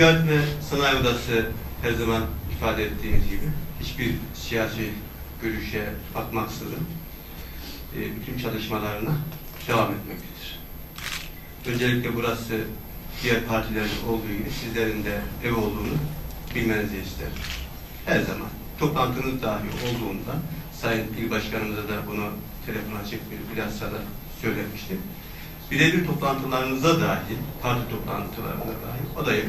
Ticaret ve Sanayi Odası her zaman ifade ettiğimiz gibi hiçbir siyasi görüşe bakmaksızın e, bütün çalışmalarına devam etmektedir. Öncelikle burası diğer partilerin olduğu gibi sizlerin de ev olduğunu bilmenizi isterim. Her zaman toplantınız dahi olduğunda Sayın İl Başkanımıza da bunu telefon açıp bir bilhassa söylemiştim. Birebir toplantılarınıza dahi, parti toplantılarına dahi odayı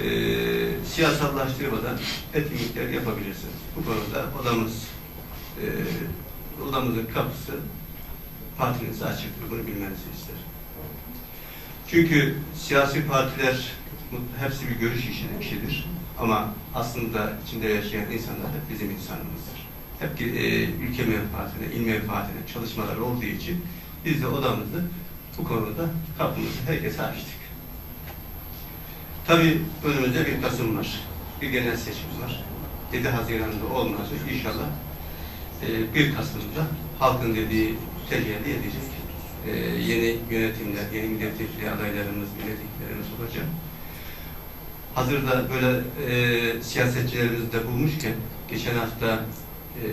e, siyasallaştırmadan etkinlikler yapabilirsiniz. Bu konuda odamız e, odamızın kapısı partinize açıktır. Bunu bilmenizi isterim. Çünkü siyasi partiler hepsi bir görüş işidir, kişidir. Ama aslında içinde yaşayan insanlar hep bizim insanımızdır. Hep e, ülke menfaatine, il menfaatine çalışmalar olduğu için biz de odamızı bu konuda kapımızı herkese açtık. Tabii önümüzde bir Kasım var. Bir genel seçim var. 7 Haziran'da olmazsa inşallah e, 1 Kasım'da halkın dediği tecelli edecek. E, yeni yönetimler, yeni milletvekili adaylarımız, milletvekillerimiz olacak. Hazırda böyle e, siyasetçilerimizi de bulmuşken geçen hafta e,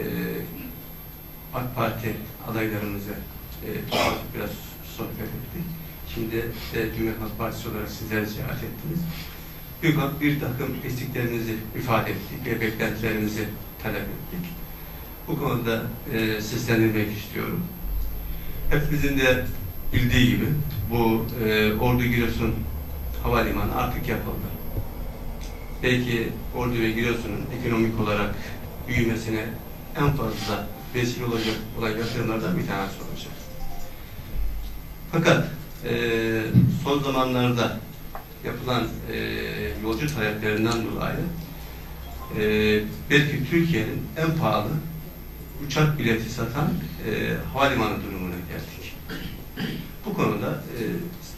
AK Parti adaylarımızı e, biraz sohbet ettik. Şimdi de Cumhuriyet Partisi olarak sizleri ziyaret ettiniz. Bir, bir takım isteklerinizi ifade ettik ve beklentilerinizi talep ettik. Bu konuda e, seslendirmek istiyorum. Hepimizin de bildiği gibi bu e, Ordu Giresun Havalimanı artık yapıldı. Belki Ordu ve Giresun'un ekonomik olarak büyümesine en fazla vesile olacak olan yatırımlardan bir tanesi olacak. Fakat e, son zamanlarda yapılan e, yolcu taleplerinden dolayı e, belki Türkiye'nin en pahalı uçak bileti satan e, havalimanı durumuna geldik. Bu konuda e,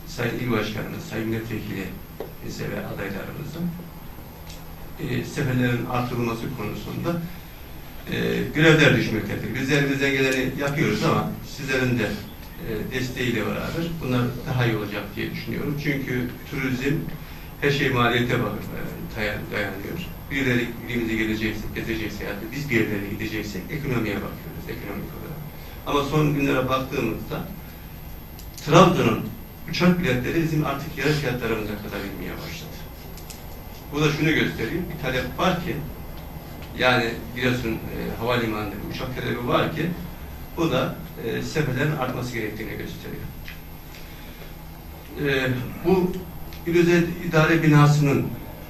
Sayın İl Başkanımız, Sayın Milletvekili ve adaylarımızın e, seferlerin artırılması konusunda e, görevler düşmektedir. Biz elimizden geleni yapıyoruz ama sizlerin de desteğiyle beraber bunlar daha iyi olacak diye düşünüyorum. Çünkü turizm her şey maliyete e, dayan- dayanıyor. Birileri ilimize gelecekse, gezecekse ya biz bir yerlere gideceksek ekonomiye bakıyoruz, ekonomik olarak. Ama son günlere baktığımızda Trabzon'un uçak biletleri bizim artık yarı fiyatlarımıza kadar inmeye başladı. Bu da şunu gösteriyor, bir talep var ki yani Giresun e, Havalimanı'nda uçak talebi var ki bu da e, seferlerin artması gerektiğini gösteriyor. E, bu İl Özel İdare Binası'nın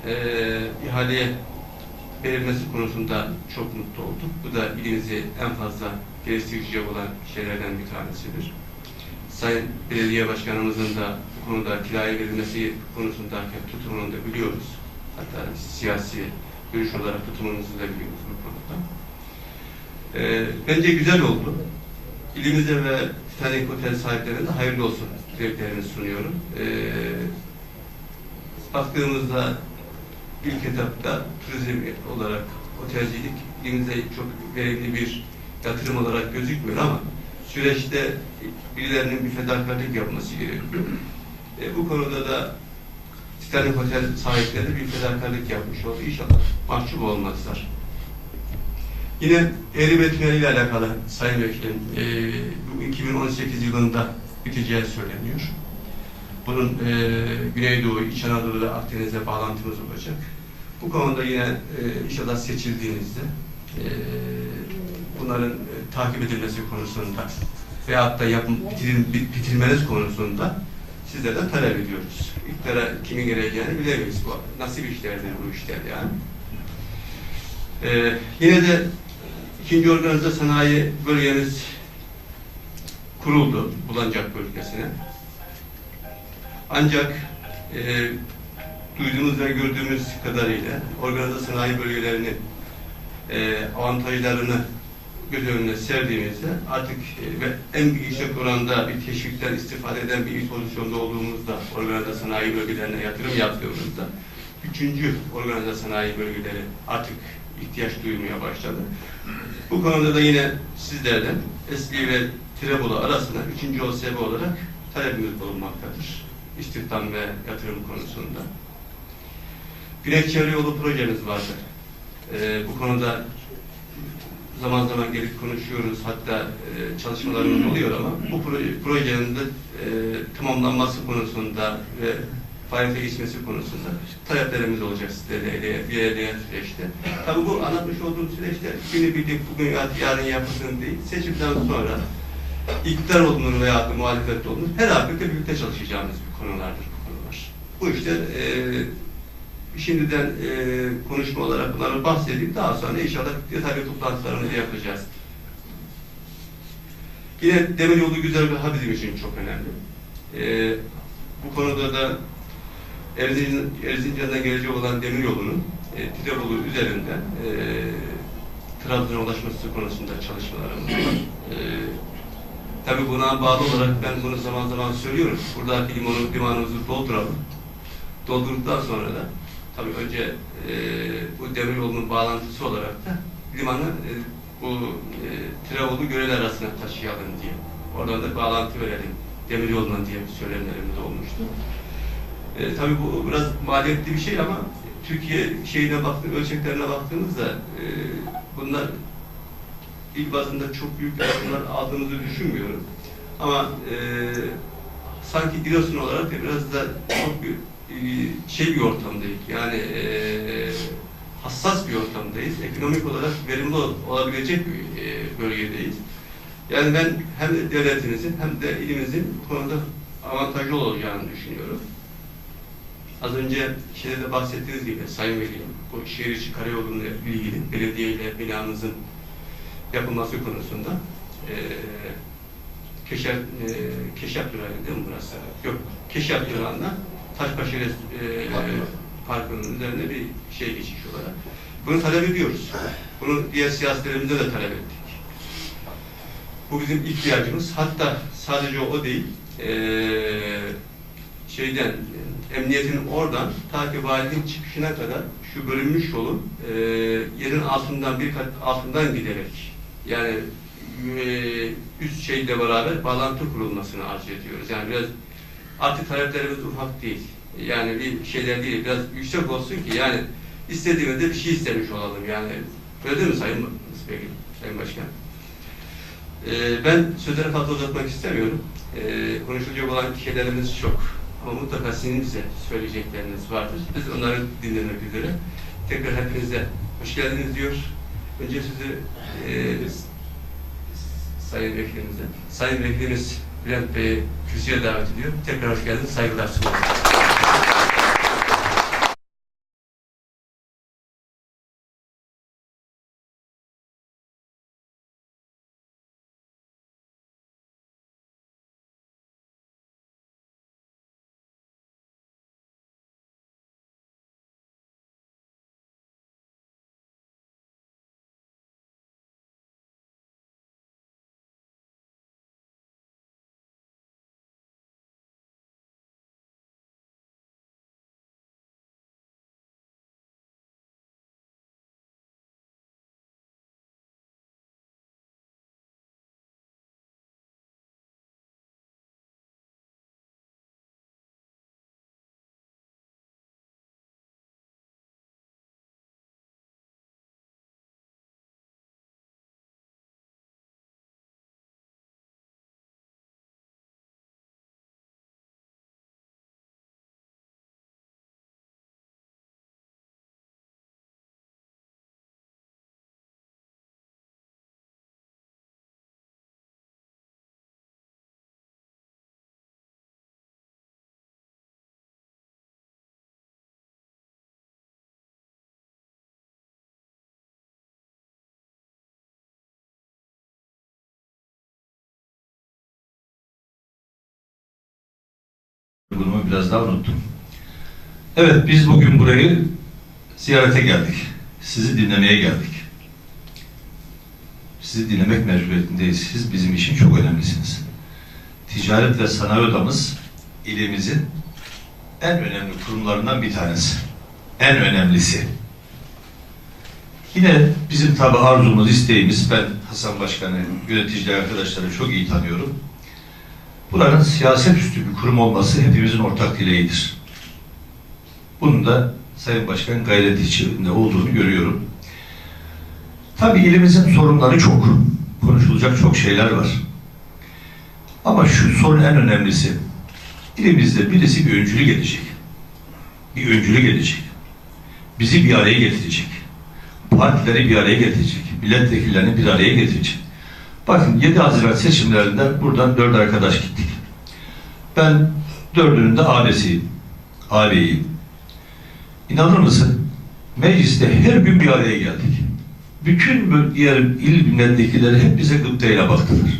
e, ihaleye verilmesi konusunda çok mutlu olduk. Bu da ilimizi en fazla geliştirecek olan şeylerden bir tanesidir. Sayın Belediye Başkanımızın da bu konuda kiraya verilmesi konusunda tutumunu da biliyoruz. Hatta siyasi görüş olarak tutumunuzu da biliyoruz. Ee, bence güzel oldu. İlimize ve Titanic Otel sahiplerine de hayırlı olsun dileklerimi sunuyorum. Ee, baktığımızda ilk etapta turizm olarak otelcilik ilimize çok verimli bir yatırım olarak gözükmüyor ama süreçte birilerinin bir fedakarlık yapması gerekiyor. E, bu konuda da Titanic Otel sahipleri bir fedakarlık yapmış oldu. İnşallah mahcup olmazlar. Yine Eğri ile alakalı Sayın Vekilim, e, bu 2018 yılında biteceği söyleniyor. Bunun e, Güneydoğu, İç Anadolu ve Akdeniz'e bağlantımız olacak. Bu konuda yine e, inşallah seçildiğinizde e, bunların e, takip edilmesi konusunda veyahut da yapım, bitirin, bit- bitirmeniz konusunda sizlerden talep ediyoruz. İktidara kimin geleceğini bilemeyiz. Bu nasıl işlerdir bu işler yani. Ee, yine de ikinci organize sanayi bölgemiz kuruldu Bulancak bölgesine. Ancak e, duyduğumuz ve gördüğümüz kadarıyla organize sanayi bölgelerinin e, avantajlarını göz önüne serdiğimizde artık e, ve en yüksek oranda bir teşvikten istifade eden bir pozisyonda olduğumuzda organize sanayi bölgelerine yatırım yaptığımızda üçüncü organize sanayi bölgeleri artık ihtiyaç duymaya başladı. Bu konuda da yine sizlerden eski ve Tirebolu arasında üçüncü OSB olarak talebimiz bulunmaktadır. İstihdam ve yatırım konusunda. Güney Çevre Yolu projemiz vardır. Ee, bu konuda zaman zaman gelip konuşuyoruz. Hatta e, çalışmalarımız oluyor ama bu proje, projenin de e, tamamlanması konusunda ve faaliyete geçmesi konusunda taleplerimiz olacak bir ilerleyen süreçte. Tabii bu anlatmış olduğum süreçte günü birlik bugün ya- yarın yapılsın değil. Seçimden sonra iktidar olunur veya da muhalefet olunur. Her halde birlikte çalışacağımız bir konulardır bu konular. Bu işte e, şimdiden e, konuşma olarak bunları bahsedeyim. Daha sonra inşallah detaylı toplantılarımızı yapacağız. Yine demiryolu güzergahı bizim için çok önemli. E, bu konuda da Erzincan'dan gelecek olan demiryolunun e, Tirebolu üzerinden e, Trabzon'a ulaşması konusunda çalışmalarımız var. E, tabii buna bağlı olarak ben bunu zaman zaman söylüyorum. Buradaki limanı, limanımızı dolduralım. Doldurduktan sonra da tabii önce e, bu demir yolunun bağlantısı olarak da limanı e, bu e, Tirebolu Göreli arasına taşıyalım diye. Oradan da bağlantı verelim demir yoluna diye söylemlerimiz olmuştu. E, tabii bu biraz maliyetli bir şey ama Türkiye şeyine baktı, ölçeklerine baktığımızda e, bunlar il bazında çok büyük yatırımlar aldığımızı düşünmüyorum. Ama e, sanki Giresun olarak biraz da çok bir e, şey bir ortamdayız. Yani e, hassas bir ortamdayız. Ekonomik olarak verimli ol- olabilecek bir e, bölgedeyiz. Yani ben hem de devletimizin hem de ilimizin konuda avantajlı olacağını düşünüyorum. Az önce şeyde de bahsettiğiniz gibi Sayın Vekilim, bu şehir içi karayoluyla ilgili belediye ile binamızın yapılması konusunda e, Keşap, e, Keşap Durağı değil mi burası? Yok, Keşap Durağı'nda Taşbaşı e, Parkı'nın üzerine bir şey geçiş olarak. Bunu talep ediyoruz. Bunu diğer siyasilerimizde de talep ettik. Bu bizim ihtiyacımız. Hatta sadece o değil, e, şeyden, emniyetin oradan ta ki valinin çıkışına kadar şu bölünmüş yolun e, yerin altından bir kat altından giderek yani e, üst şeyle beraber bağlantı kurulmasını arzu ediyoruz. Yani biraz artık taleplerimiz ufak değil. Yani bir şeyler değil, biraz yüksek olsun ki yani istediğimizde bir şey istemiş olalım yani. Öyle değil mi Sayın Bey, Sayın Başkan? Ee, ben sözleri fazla uzatmak istemiyorum. Ee, konuşulacak olan şeylerimiz çok. Ama mutlaka sizin bize söyleyecekleriniz vardır. Biz onları dinlemek üzere. Tekrar hepinize hoş geldiniz diyor. Önce sizi e, Sayın Vekilimize, Sayın Vekilimiz Bülent Bey'i kürsüye davet ediyor. Tekrar hoş geldiniz, saygılar sunuyorum. Bunu biraz daha unuttum. Evet, biz bugün burayı ziyarete geldik. Sizi dinlemeye geldik. Sizi dinlemek mecburiyetindeyiz. Siz bizim için çok önemlisiniz. Ticaret ve Sanayi Odamız ilimizin en önemli kurumlarından bir tanesi. En önemlisi. Yine bizim tabi arzumuz, isteğimiz, ben Hasan Başkanı, yöneticiler arkadaşları çok iyi tanıyorum. Buranın siyaset üstü bir kurum olması hepimizin ortak dileğidir. Bunun da Sayın Başkan gayreti içinde olduğunu görüyorum. Tabii ilimizin sorunları çok. Konuşulacak çok şeyler var. Ama şu sorun en önemlisi. İlimizde birisi bir öncülü gelecek. Bir öncülü gelecek. Bizi bir araya getirecek. Partileri bir araya getirecek. Milletvekillerini bir araya getirecek. Bakın 7 Haziran seçimlerinde buradan dört arkadaş gittik. Ben dördünün de abisiyim. Ağabeyiyim. İnanır mısın? Mecliste her gün bir araya geldik. Bütün diğer il milletvekilleri hep bize gıptayla baktılar.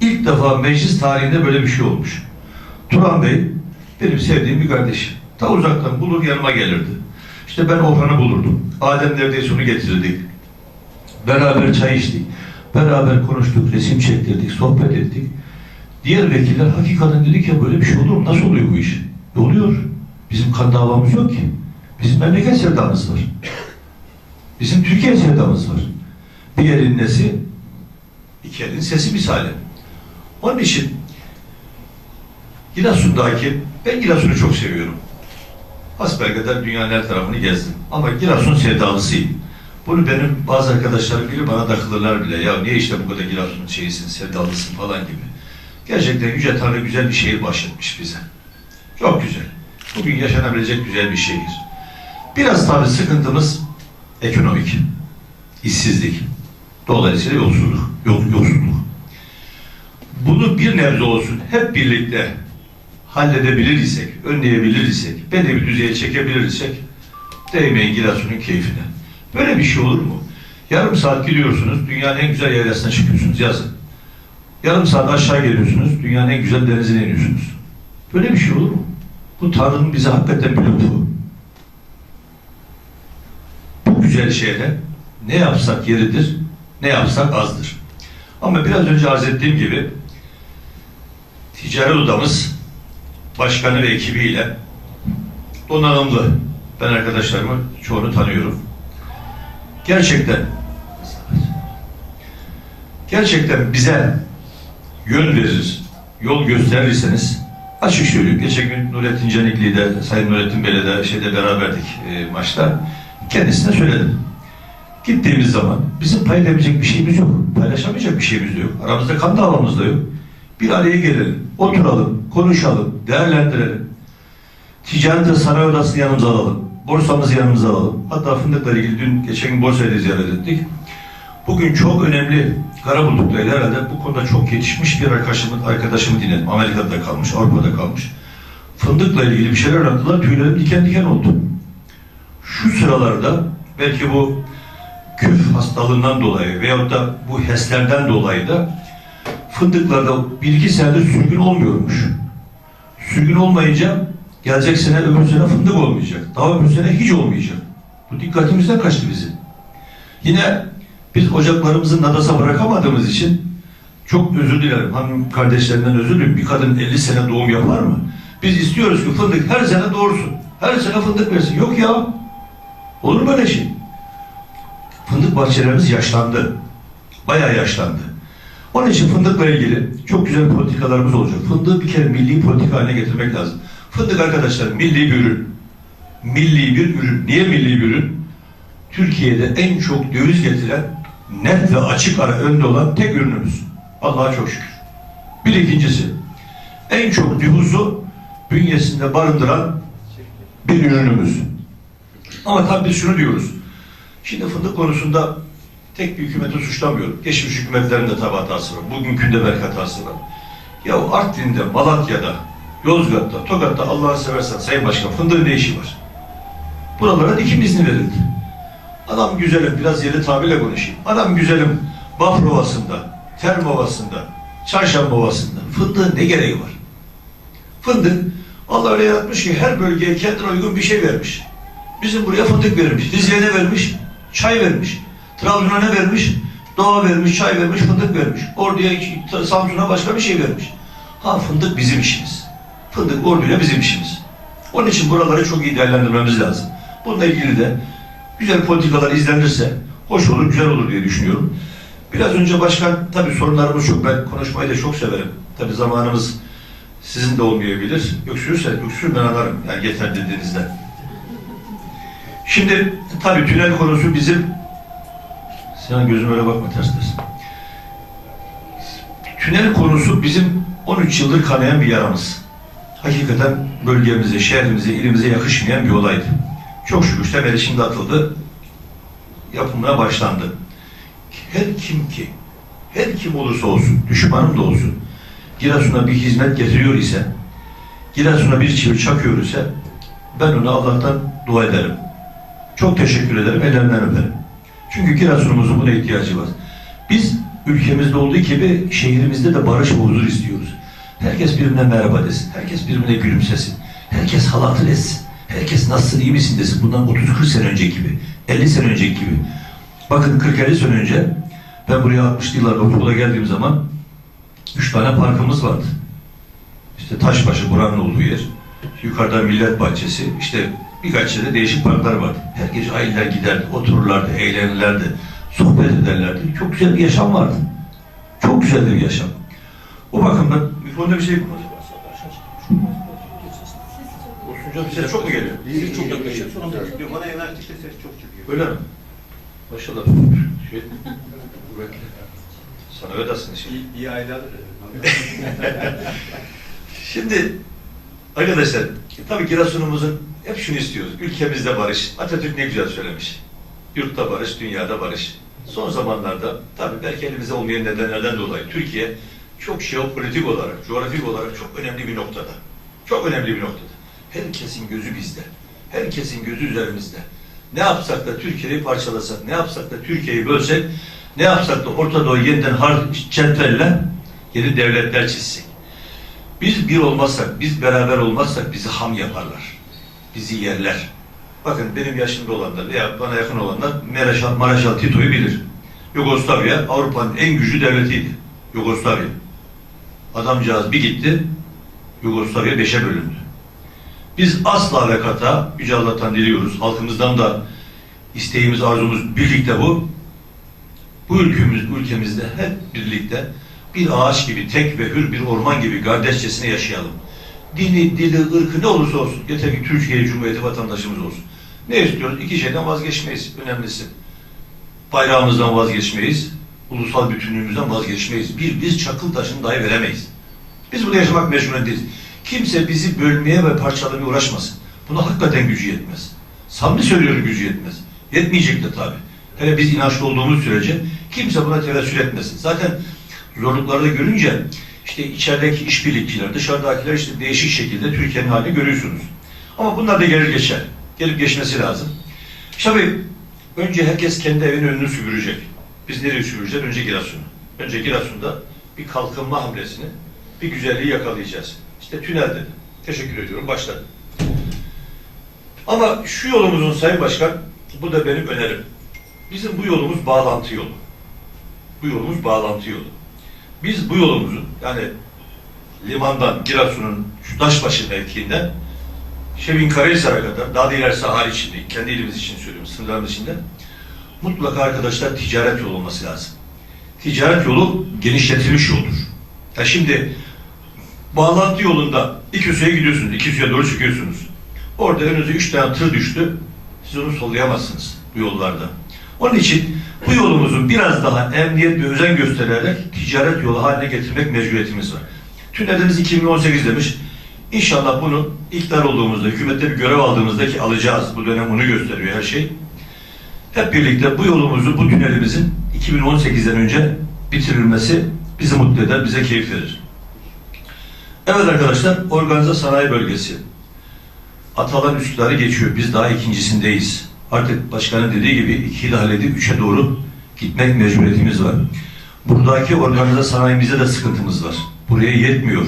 İlk defa meclis tarihinde böyle bir şey olmuş. Turan Bey benim sevdiğim bir kardeşim. Ta uzaktan bulur yanıma gelirdi. İşte ben Orhan'ı bulurdum. Adem neredeyse onu getirdik. Beraber çay içtik. Beraber konuştuk, resim çektirdik, sohbet ettik. Diğer vekiller hakikaten dedik ya böyle bir şey olur mu? Nasıl oluyor bu iş? E oluyor. Bizim kan davamız yok ki. Bizim memleket sevdamız var. Bizim Türkiye sevdamız var. Bir elin nesi, iki elin sesi misali. Onun için Giresun'daki, ben Giresun'u çok seviyorum. Hasbelkader dünyanın her tarafını gezdim. Ama Giresun sevdalısıyım. Bunu benim bazı arkadaşlarım bile bana takılırlar bile. Ya niye işte bu kadar Giresun şeysin, sevdalısın falan gibi. Gerçekten Yüce Tanrı güzel bir şehir bahşetmiş bize. Çok güzel. Bugün yaşanabilecek güzel bir şehir. Biraz tabii sıkıntımız ekonomik. işsizlik. Dolayısıyla yolsuzluk. Yol, yolsuzluk. Bunu bir nebze olsun hep birlikte halledebilir isek, önleyebilir isek, belli bir düzeye çekebilir isek değmeyin Giresun'un keyfine. Böyle bir şey olur mu? Yarım saat gidiyorsunuz, dünyanın en güzel yaylasına çıkıyorsunuz yazın. Yarım saat aşağı geliyorsunuz, dünyanın en güzel denizine iniyorsunuz. Böyle bir şey olur mu? Bu Tanrı'nın bize hakikaten bir lütfu. Bu güzel şeyle ne yapsak yeridir, ne yapsak azdır. Ama biraz önce arz ettiğim gibi ticaret odamız başkanı ve ekibiyle donanımlı. Ben arkadaşlarımı çoğunu tanıyorum. Gerçekten gerçekten bize yön verir, yol gösterirseniz açık söyleyeyim. Geçen gün Nurettin Canikli'de, Sayın Nurettin Bey'le de şeyde beraberdik e, maçta. Kendisine söyledim. Gittiğimiz zaman bizim paylaşabilecek bir şeyimiz yok. Paylaşamayacak bir şeyimiz yok. Aramızda kan davamız da yok. Bir araya gelelim, oturalım, konuşalım, değerlendirelim. Ticaret ve sanayi odasını yanımıza alalım. Borsamızı yanımıza alalım. Hatta fındıkla ilgili dün geçen gün borsayı ziyaret ettik. Bugün çok önemli Karabulduk'taydı herhalde bu konuda çok yetişmiş bir arkadaşımı, arkadaşımı dinledim. Amerika'da kalmış, Avrupa'da kalmış. Fındıkla ilgili bir şeyler anlattılar. Tüylerim diken diken oldu. Şu sıralarda belki bu küf hastalığından dolayı veyahut da bu HES'lerden dolayı da fındıklarda senedir sürgün olmuyormuş. Sürgün olmayınca gelecek sene öbür sene fındık olmayacak. Daha öbür sene hiç olmayacak. Bu dikkatimizden kaçtı bizim. Yine biz ocaklarımızı nadasa bırakamadığımız için çok özür dilerim. Hanım kardeşlerimden özür dilerim. Bir kadın 50 sene doğum yapar mı? Biz istiyoruz ki fındık her sene doğursun. Her sene fındık versin. Yok ya. Olur mu öyle şey? Fındık bahçelerimiz yaşlandı. Bayağı yaşlandı. Onun için fındıkla ilgili çok güzel politikalarımız olacak. Fındığı bir kere milli politika haline getirmek lazım. Fındık arkadaşlar milli bir ürün. Milli bir ürün. Niye milli bir ürün? Türkiye'de en çok döviz getiren net ve açık ara önde olan tek ürünümüz. Allah'a çok şükür. Bir ikincisi en çok nüfusu bünyesinde barındıran bir ürünümüz. Ama tabii biz şunu diyoruz. Şimdi fındık konusunda tek bir hükümeti suçlamıyorum. Geçmiş hükümetlerin de tabi hatası var. Bugünkünde belki hatası var. Ya Artvin'de, Malatya'da, Yozgat'ta, Tokat'ta Allah'ını seversen Sayın Başkan fındığın ne işi var? Buralara dikim izni verildi. Adam güzelim, biraz yeri tabirle konuşayım. Adam güzelim, Bafra Ovası'nda, Term Ovası'nda, Çarşamba Ovası'nda. Fındığın ne gereği var? Fındık, Allah öyle yaratmış ki her bölgeye kendine uygun bir şey vermiş. Bizim buraya fındık vermiş. Dizli'ye ne vermiş? Çay vermiş. Trabzon'a ne vermiş? Doğa vermiş, çay vermiş, fındık vermiş. Ordu'ya, Samsun'a başka bir şey vermiş. Ha fındık bizim işimiz. Fındık orduyla bizim işimiz. Onun için buraları çok iyi değerlendirmemiz lazım. Bununla ilgili de güzel politikalar izlenirse hoş olur, güzel olur diye düşünüyorum. Biraz önce başkan, tabii sorunlarımız çok, ben konuşmayı da çok severim. Tabii zamanımız sizin de olmayabilir. Öksürürse, öksürür ben anlarım. Yani yeter dediğinizde. Şimdi tabii tünel konusu bizim Sinan gözüme öyle bakma ters ters. Tünel konusu bizim 13 yıldır kanayan bir yaramız. Hakikaten bölgemize, şehrimize, ilimize yakışmayan bir olaydı. Çok şükür temeli şimdi atıldı. Yapımına başlandı. Her kim ki, her kim olursa olsun, düşmanım da olsun, Giresun'a bir hizmet getiriyor ise, Giresun'a bir çivi çakıyor ise, ben ona Allah'tan dua ederim. Çok teşekkür ederim, ellerinden öperim. Çünkü Giresun'umuzun buna ihtiyacı var. Biz ülkemizde olduğu gibi şehrimizde de barış ve huzur istiyoruz. Herkes birbirine merhaba desin. Herkes birbirine gülümsesin. Herkes halatır etsin. Herkes nasılsın iyi misin desin. Bundan 30-40 sene önce gibi. 50 sene önceki gibi. Bakın 40-50 sene önce ben buraya 60'lı yıllarda okula geldiğim zaman 3 tane parkımız vardı. İşte Taşbaşı buranın olduğu yer. Yukarıda Millet Bahçesi. işte birkaç yerde değişik parklar vardı. Her gece aileler giderdi, otururlardı, eğlenirlerdi, sohbet ederlerdi. Çok güzel bir yaşam vardı. Çok güzel bir yaşam. O bakımdan mikrofonda bir şey? Olsunca bir ses çok mu geliyor? Siz çok yaklaşık. Yok, Bana yönelttikçe ses çok çıkıyor. Öyle mi? Maşallah. Şey, kuvvetli. Sana öyle aslında şey. İyi, iyi aileler. Şimdi arkadaşlar tabii Giresun'umuzun hep şunu istiyoruz. Ülkemizde barış. Atatürk ne güzel söylemiş. Yurtta barış, dünyada barış. Son zamanlarda tabii belki elimizde olmayan nedenlerden dolayı Türkiye çok jeopolitik olarak, coğrafik olarak çok önemli bir noktada. Çok önemli bir noktada. Herkesin gözü bizde. Herkesin gözü üzerimizde. Ne yapsak da Türkiye'yi parçalasak, ne yapsak da Türkiye'yi bölsek, ne yapsak da Orta Doğu yeniden har çetvelle yeni devletler çizsek. Biz bir olmazsak, biz beraber olmazsak bizi ham yaparlar. Bizi yerler. Bakın benim yaşımda olanlar veya bana yakın olanlar Maraşal, Maraşal Tito'yu bilir. Yugoslavya Avrupa'nın en güçlü devletiydi. Yugoslavya. Adamcağız bir gitti, Yugoslavya beşe bölündü. Biz asla ve kata Yüce Allah'tan diliyoruz. Halkımızdan da isteğimiz, arzumuz birlikte bu. Bu ülkemiz, ülkemizde hep birlikte bir ağaç gibi, tek ve hür bir orman gibi kardeşçesine yaşayalım. Dini, dili, ırkı ne olursa olsun. Yeter ki Türkiye Cumhuriyeti vatandaşımız olsun. Ne istiyoruz? İki şeyden vazgeçmeyiz. Önemlisi. Bayrağımızdan vazgeçmeyiz. Ulusal bütünlüğümüzden vazgeçmeyiz. Bir, biz çakıl taşını dahi veremeyiz. Biz bunu yaşamak mecburiyetindeyiz. Kimse bizi bölmeye ve parçalamaya uğraşmasın. Buna hakikaten gücü yetmez. Samimi söylüyorum gücü yetmez. Yetmeyecek de tabii. Hele biz inançlı olduğumuz sürece kimse buna tevessül etmesin. Zaten zorlukları da görünce işte içerideki işbirlikçiler, dışarıdakiler işte değişik şekilde Türkiye'nin halini görüyorsunuz. Ama bunlar da gelir geçer. Gelip geçmesi lazım. Tabii önce herkes kendi evinin önünü süpürecek. Biz nereye süpüreceğiz? Önce Giresun'u. Önce Giresun'da bir kalkınma hamlesini, bir güzelliği yakalayacağız. İşte tünel dedi. Teşekkür ediyorum. Başladı. Ama şu yolumuzun Sayın Başkan, bu da benim önerim. Bizim bu yolumuz bağlantı yolu. Bu yolumuz bağlantı yolu. Biz bu yolumuzun yani limandan Giresun'un şu Taşbaşı mevkiinden Şevin Karahisar'a kadar daha da ilerisi hariç kendi ilimiz için söylüyorum sınırlarımız içinde mutlaka arkadaşlar ticaret yolu olması lazım. Ticaret yolu genişletilmiş yoldur. Ya şimdi bağlantı yolunda İküsü'ye gidiyorsunuz, İküsü'ye doğru çıkıyorsunuz. Orada önünüze üç tane tır düştü. Siz onu sollayamazsınız bu yollarda. Onun için bu yolumuzun biraz daha emniyet ve özen göstererek ticaret yolu haline getirmek mecburiyetimiz var. Tünelimiz 2018 demiş. İnşallah bunu iktidar olduğumuzda, hükümette bir görev aldığımızda ki alacağız. Bu dönem onu gösteriyor her şey. Hep birlikte bu yolumuzu, bu tünelimizin 2018'den önce bitirilmesi bizi mutlu eder, bize keyif verir. Evet arkadaşlar, organize sanayi bölgesi. Atalan Üsküdar'ı geçiyor. Biz daha ikincisindeyiz. Artık başkanın dediği gibi ikiyi de halledip üçe doğru gitmek mecburiyetimiz var. Buradaki organize sanayimizde de sıkıntımız var. Buraya yetmiyor.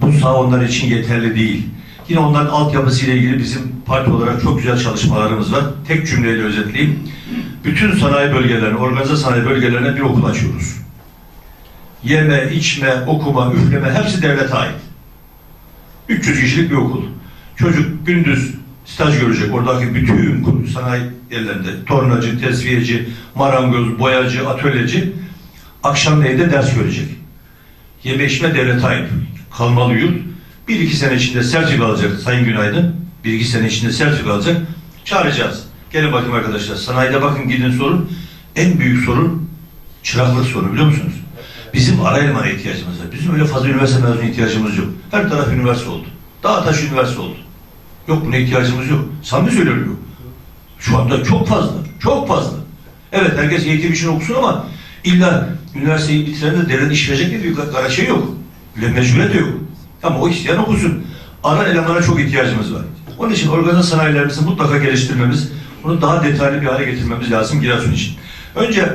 Bu saha onlar için yeterli değil. Yine onların altyapısıyla ilgili bizim parti olarak çok güzel çalışmalarımız var. Tek cümleyle özetleyeyim. Bütün sanayi bölgelerine, organize sanayi bölgelerine bir okul açıyoruz. Yeme, içme, okuma, üfleme hepsi devlete ait. 300 kişilik bir okul. Çocuk gündüz staj görecek. Oradaki bütün sanayi yerlerinde tornacı, tesviyeci, marangoz, boyacı, atölyeci akşam evde ders görecek. Yeme içme devlete ait. Kalmalı yurt. Bir iki sene içinde sertifika alacak Sayın Günaydın. Bir iki sene içinde sertifika alacak. Çağıracağız. Gelin bakayım arkadaşlar. Sanayide bakın gidin sorun. En büyük sorun çıraklık sorunu biliyor musunuz? Bizim ara elemana ihtiyacımız var. Bizim öyle fazla üniversite mezunu ihtiyacımız yok. Her taraf üniversite oldu. Dağtaş üniversite oldu. Yok buna ihtiyacımız yok. Samimi söylüyorum yok. Şu anda çok fazla. Çok fazla. Evet herkes eğitim için okusun ama illa üniversiteyi bitiren de devlet iş verecek diye bir şey yok. Mecburiyet de yok. Ama o isteyen okusun. Ara elemana çok ihtiyacımız var. Onun için organize sanayilerimizi mutlaka geliştirmemiz, bunu daha detaylı bir hale getirmemiz lazım Giresun için. Önce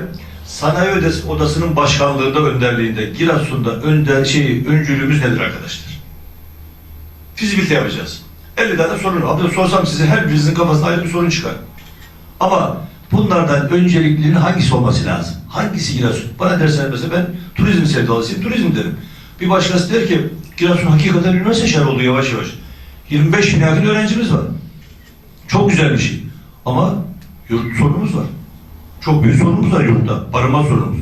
sanayi odası- odasının başkanlığında, önderliğinde, Giresun'da önder, şey, öncülüğümüz nedir arkadaşlar? Fizibilite yapacağız. 50 tane sorun. Abi sorsam size her birinizin kafasında ayrı bir sorun çıkar. Ama bunlardan önceliklerinin hangisi olması lazım? Hangisi Giresun? Bana derseniz mesela ben turizm sevdalısıyım, turizm derim. Bir başkası der ki Giresun hakikaten üniversite şehri oldu yavaş yavaş. 25 bin yakın öğrencimiz var. Çok güzel bir şey. Ama yurt sorunumuz var. Çok büyük sorunumuz var yurtta. Barınma sorunumuz.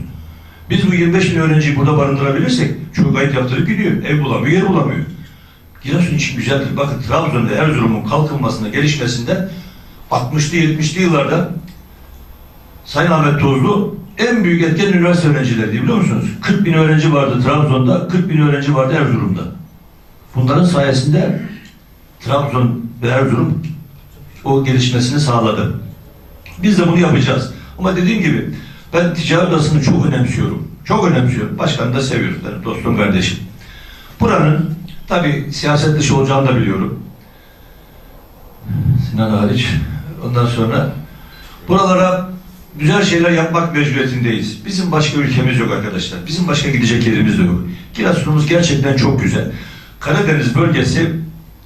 Biz bu 25 bin öğrenciyi burada barındırabilirsek çok kayıt yaptırıp gidiyor. Ev bulamıyor, yer bulamıyor. Giresun için güzeldir. Bakın Trabzon'da Erzurum'un kalkınmasında, gelişmesinde 60'lı 70'li yıllarda Sayın Ahmet Tozlu en büyük etken üniversite öğrencileriydi biliyor musunuz? 40 bin öğrenci vardı Trabzon'da, 40 bin öğrenci vardı Erzurum'da. Bunların sayesinde Trabzon ve Erzurum o gelişmesini sağladı. Biz de bunu yapacağız. Ama dediğim gibi ben ticaret odasını çok önemsiyorum. Çok önemsiyorum. Başkanı da seviyorum. Benim dostum, kardeşim. Buranın tabi siyaset dışı olacağını da biliyorum. Sinan hariç. Ondan sonra buralara güzel şeyler yapmak mecburiyetindeyiz. Bizim başka ülkemiz yok arkadaşlar. Bizim başka gidecek yerimiz de yok. Giresun'umuz gerçekten çok güzel. Karadeniz bölgesi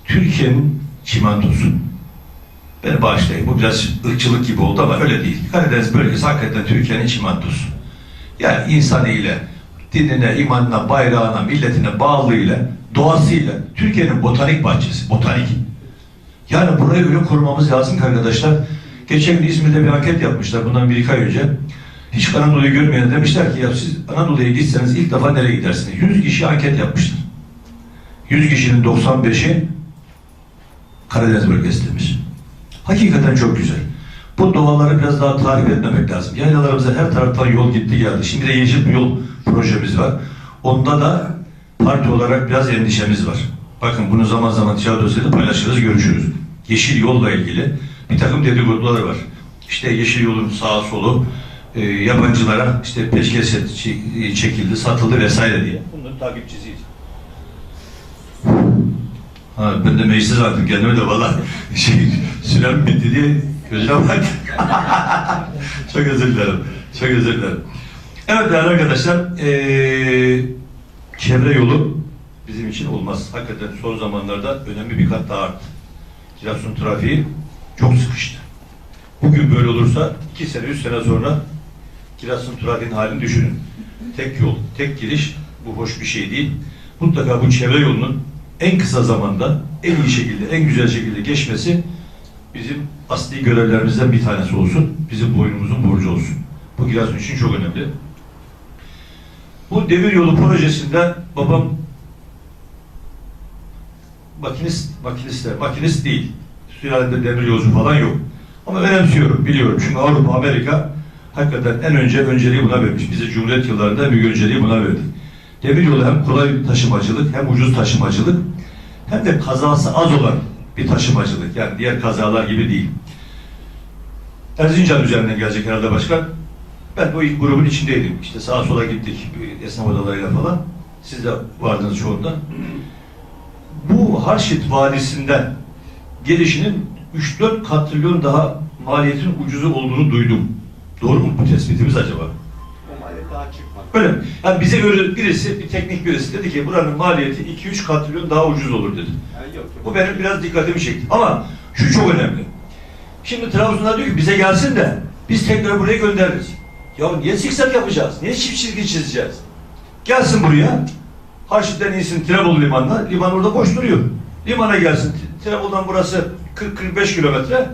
Türkiye'nin çimentosu. Beni bağışlayın. Bu biraz ırkçılık gibi oldu ama öyle değil. Karadeniz bölgesi hakikaten Türkiye'nin çimentosu. Yani insanıyla, dinine, imanına, bayrağına, milletine bağlılığıyla, doğasıyla Türkiye'nin botanik bahçesi, botanik. Yani burayı öyle korumamız lazım arkadaşlar. Geçen gün İzmir'de bir anket yapmışlar bundan bir iki ay önce. Hiç Anadolu'yu görmeyen demişler ki ya siz Anadolu'ya gitseniz ilk defa nereye gidersiniz? 100 kişi anket yapmışlar. 100 kişinin 95'i Karadeniz bölgesi demiş. Hakikaten çok güzel. Bu doğaları biraz daha tarif etmemek lazım. Yaylalarımıza her taraftan yol gitti geldi. Şimdi de yeşil yol projemiz var. Onda da parti olarak biraz endişemiz var. Bakın bunu zaman zaman ticaret paylaşırız, görüşürüz. Yeşil yolla ilgili bir takım dedikodular var. İşte yeşil yolun sağa solu e, yabancılara işte peşkeş çe- çekildi, satıldı vesaire diye. Bunların takipçisiyiz. Ha, ben de meclis aldım kendime de valla şey, sürem bitti diye gözüme bak. Çok özür dilerim. Çok özür dilerim. Evet değerli arkadaşlar, eee, çevre yolu bizim için olmaz. Hakikaten son zamanlarda önemli bir kat daha arttı. Giresun trafiği çok sıkıştı. Bugün böyle olursa iki sene, üç sene sonra Giresun trafiğinin halini düşünün. Tek yol, tek giriş bu hoş bir şey değil. Mutlaka bu çevre yolunun en kısa zamanda, en iyi şekilde, en güzel şekilde geçmesi bizim asli görevlerimizden bir tanesi olsun. Bizim boynumuzun borcu olsun. Bu Giresun için çok önemli. Bu demir yolu projesinde babam makinist, makinistler, makinist değil. Sülalede demir yolcu falan yok. Ama önemsiyorum, biliyorum. Çünkü Avrupa, Amerika hakikaten en önce önceliği buna vermiş. Bize Cumhuriyet yıllarında en büyük önceliği buna verdi. Demir yolu hem kolay taşımacılık, hem ucuz taşımacılık, hem de kazası az olan bir taşımacılık. Yani diğer kazalar gibi değil. Erzincan üzerinden gelecek herhalde başkan. Ben o ilk grubun içindeydim. İşte sağa sola gittik esnaf odalarıyla falan. Siz de vardınız çoğunda. Bu Harşit Vadisi'nden gelişinin 3-4 katrilyon daha maliyetin ucuzu olduğunu duydum. Doğru mu bu tespitimiz acaba? O maliyet daha çıkmadı. Öyle? Yani bize göre birisi, bir teknik birisi dedi ki buranın maliyeti 2-3 katrilyon daha ucuz olur dedi. Yani yok. yok. Bu benim biraz dikkatimi çekti. Ama şu çok önemli. Şimdi Trabzon'da diyor ki bize gelsin de biz tekrar buraya göndeririz. Ya niye zikzak yapacağız? Niye çift çizgi çizeceğiz? Gelsin buraya. Harşit'ten insin Tirebolu limanına. Liman orada boş duruyor. Limana gelsin. Tirebolu'dan burası 40-45 kilometre.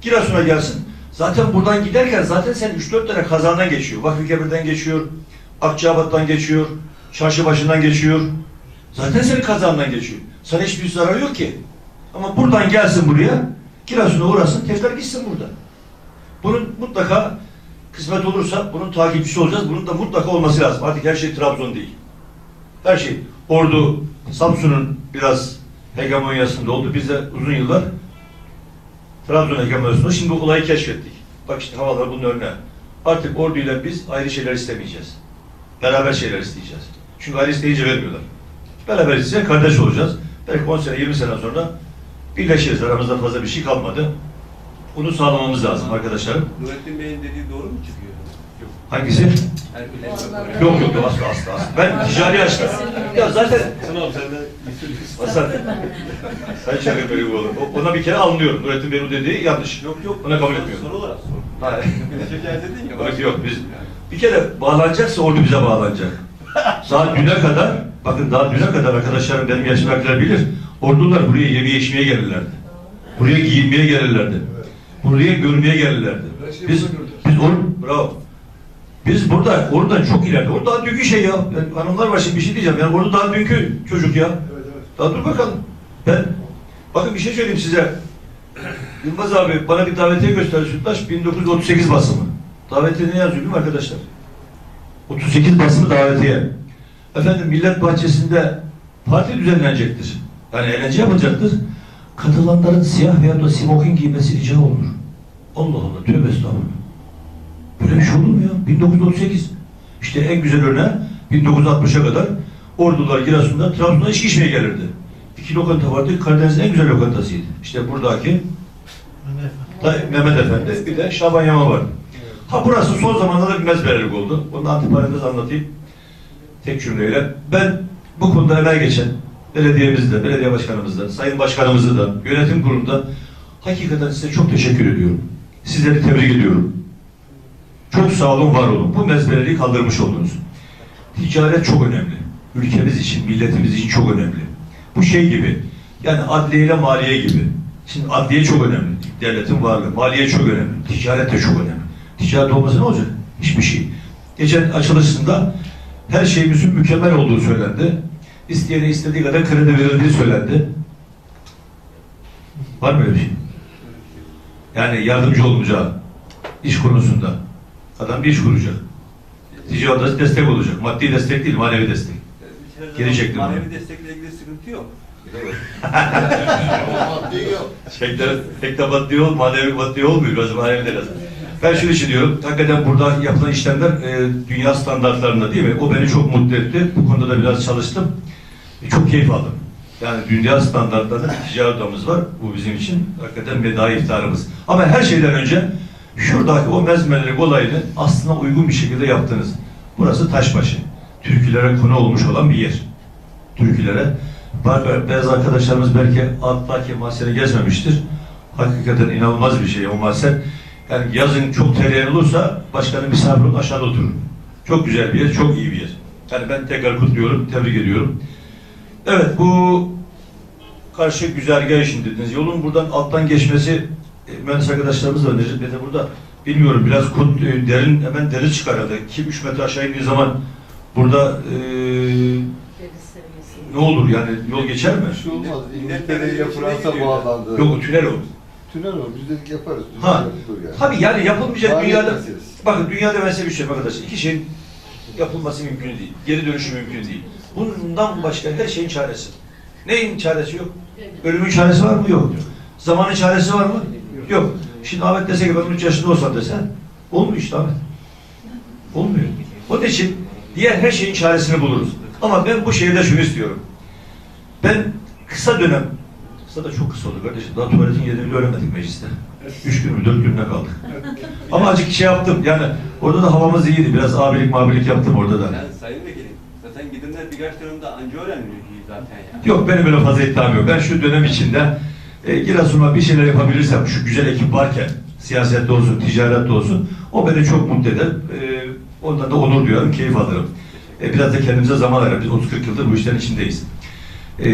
Giresun'a gelsin. Zaten buradan giderken zaten sen 3-4 tane kazandan geçiyor. Vakfıkebir'den geçiyor. Akçabat'tan geçiyor. Çarşıbaşı'ndan geçiyor. Zaten senin kazandan geçiyor. Sana hiçbir zararı yok ki. Ama buradan gelsin buraya. Giresun'a uğrasın. Tekrar gitsin burada. Bunun mutlaka kısmet olursa bunun takipçisi olacağız. Bunun da mutlaka olması lazım. Artık her şey Trabzon değil. Her şey. Ordu, Samsun'un biraz hegemonyasında oldu. Biz de uzun yıllar Trabzon hegemonyasında şimdi bu olayı keşfettik. Bak işte havalar bunun önüne. Artık orduyla biz ayrı şeyler istemeyeceğiz. Beraber şeyler isteyeceğiz. Çünkü ayrı isteyince vermiyorlar. Beraber isteyeceğiz, kardeş olacağız. Belki 10 sene, 20 sene sonra birleşiriz. Aramızda fazla bir şey kalmadı. Bunu sağlamamız lazım arkadaşlarım. Nurettin Bey'in dediği doğru mu çıkıyor? Hangisi? Yok yok asla asla. asla. Ben ticari açtım. Ya zaten Tamam sen de. Hasan. Sen şaka böyle bu olur. Ona bir kere anlıyorum. Nurettin Bey'in dediği yanlış. Yok yok. Ona kabul etmiyorum. Soru olarak sor. Hayır. Dedin ya. Yok yok biz bir kere bağlanacaksa ordu bize bağlanacak. Daha düne kadar bakın daha düne kadar arkadaşlarım benim yaşımdakiler bilir. Ordular buraya yemeye içmeye gelirlerdi. Buraya giyinmeye gelirlerdi. Buraya görmeye gelirlerdi. Biz biz or bravo. Biz burada oradan çok ileride. Orada daha dünkü şey ya. Yani hanımlar var şimdi bir şey diyeceğim. Yani orada daha dünkü çocuk ya. Daha dur bakalım. Ben bakın bir şey söyleyeyim size. Yılmaz abi bana bir davetiye gösterdi Sütlaş 1938 basımı. Davetiye ne yazıyor değil mi arkadaşlar? 38 basımı davetiye. Efendim Millet Bahçesi'nde parti düzenlenecektir. Yani eğlence yapacaktır. Katılanların siyah veya da smoking giymesi rica olunur. Allah Allah tövbe estağfurullah. Böyle bir şey olur mu ya? 1938. İşte en güzel örneği 1960'a kadar ordular Giresun'da Trabzon'a içki içmeye gelirdi. İki lokanta vardı. Karadeniz'in en güzel lokantasıydı. İşte buradaki da Mehmet Efendi bir de Şaban Yama var. Ha burası son zamanlarda bir mezbelelik oldu. Onu antiparantez anlatayım. Tek cümleyle. Ben bu konuda evvel geçen belediyemizde, belediye başkanımızda, sayın başkanımızı da, yönetim kurulunda hakikaten size çok teşekkür ediyorum. Sizleri tebrik ediyorum. Çok sağ olun, var olun. Bu mezbeleliği kaldırmış oldunuz. Ticaret çok önemli. Ülkemiz için, milletimiz için çok önemli. Bu şey gibi, yani adliye ile maliye gibi. Şimdi adliye çok önemli. Devletin varlığı. Maliye çok önemli. Ticaret de çok önemli. Ticaret olmasa ne olacak? Hiçbir şey. Geçen açılışında her şeyimizin mükemmel olduğu söylendi. İsteyene istediği kadar kredi verildiği söylendi. Var mı öyle bir şey? Yani yardımcı olacağı iş konusunda. Adam bir iş kuracak. Ticarete destek olacak. Maddi destek değil, manevi destek. Geri çektim Manevi destekle ilgili sıkıntı yok. Şeyler tek de maddi ol, manevi maddi olmuyor. Biraz manevi de lazım. Ben şunu için diyorum, hakikaten burada yapılan işlemler e, dünya standartlarında değil mi? O beni çok mutlu etti. Bu konuda da biraz çalıştım. E, çok keyif aldım. Yani dünya standartlarında bir ticaret odamız var. Bu bizim için hakikaten veda iftarımız. Ama her şeyden önce şuradaki o mezmeleri olayını aslında uygun bir şekilde yaptınız. Burası Taşbaşı. Türkülere konu olmuş olan bir yer. Türkülere. Bazı arkadaşlarımız belki alttaki mahzeni gezmemiştir. Hakikaten inanılmaz bir şey o mahzen. Yani yazın çok terleyen olursa başkanın misafir olup aşağıda oturur. Çok güzel bir yer, çok iyi bir yer. Yani ben tekrar kutluyorum, tebrik ediyorum. Evet bu karşı güzergah için dediniz. Yolun buradan alttan geçmesi mühendis arkadaşlarımız da Necip Bey de burada. Bilmiyorum biraz kut, e, derin hemen deri çıkar herhalde. 2-3 metre aşağı indiği zaman burada e, ne olur yani yol geçer mi? Bir şey olmaz. İngiltere'ye Belediyesi'ne Fransa bağlandı. Yok o tünel olur. Tünel o. Biz de yaparız. Ha, Dünya yapılır yani. Tabii yani yapılmayacak Maliyet dünyada meselesi. bakın dünyada ben size bir şey arkadaşlar. İki şeyin yapılması mümkün değil. Geri dönüşü mümkün değil. Bundan başka her şeyin çaresi. Neyin çaresi yok? Ölümün çaresi var mı? Yok. Zamanın çaresi var mı? Yok. Şimdi Ahmet dese ki ben 3 yaşında olsam dese olmuyor işte Ahmet. Olmuyor. Onun için diğer her şeyin çaresini buluruz. Ama ben bu şehirde şunu istiyorum. Ben kısa dönem, kısa da çok kısa oldu kardeşim. Daha tuvaletin yerini öğrenmedik mecliste. Üç gün mü, dört gün ne kaldık. Ama azıcık şey yaptım. Yani orada da havamız iyiydi. Biraz abilik mabilik yaptım orada da. Yani Sayın Vekilim, zaten gidinler birkaç dönemde anca öğrenmiyor ki zaten ya. Yok benim öyle fazla iddiam yok. Ben şu dönem içinde e, Giresun'a bir şeyler yapabilirsem şu güzel ekip varken siyasette olsun, ticarette olsun o beni çok mutlu eder. E, ondan da onur duyarım, keyif alırım. E, biraz da kendimize zaman ayırırım. Biz 30-40 yıldır bu işlerin içindeyiz. E,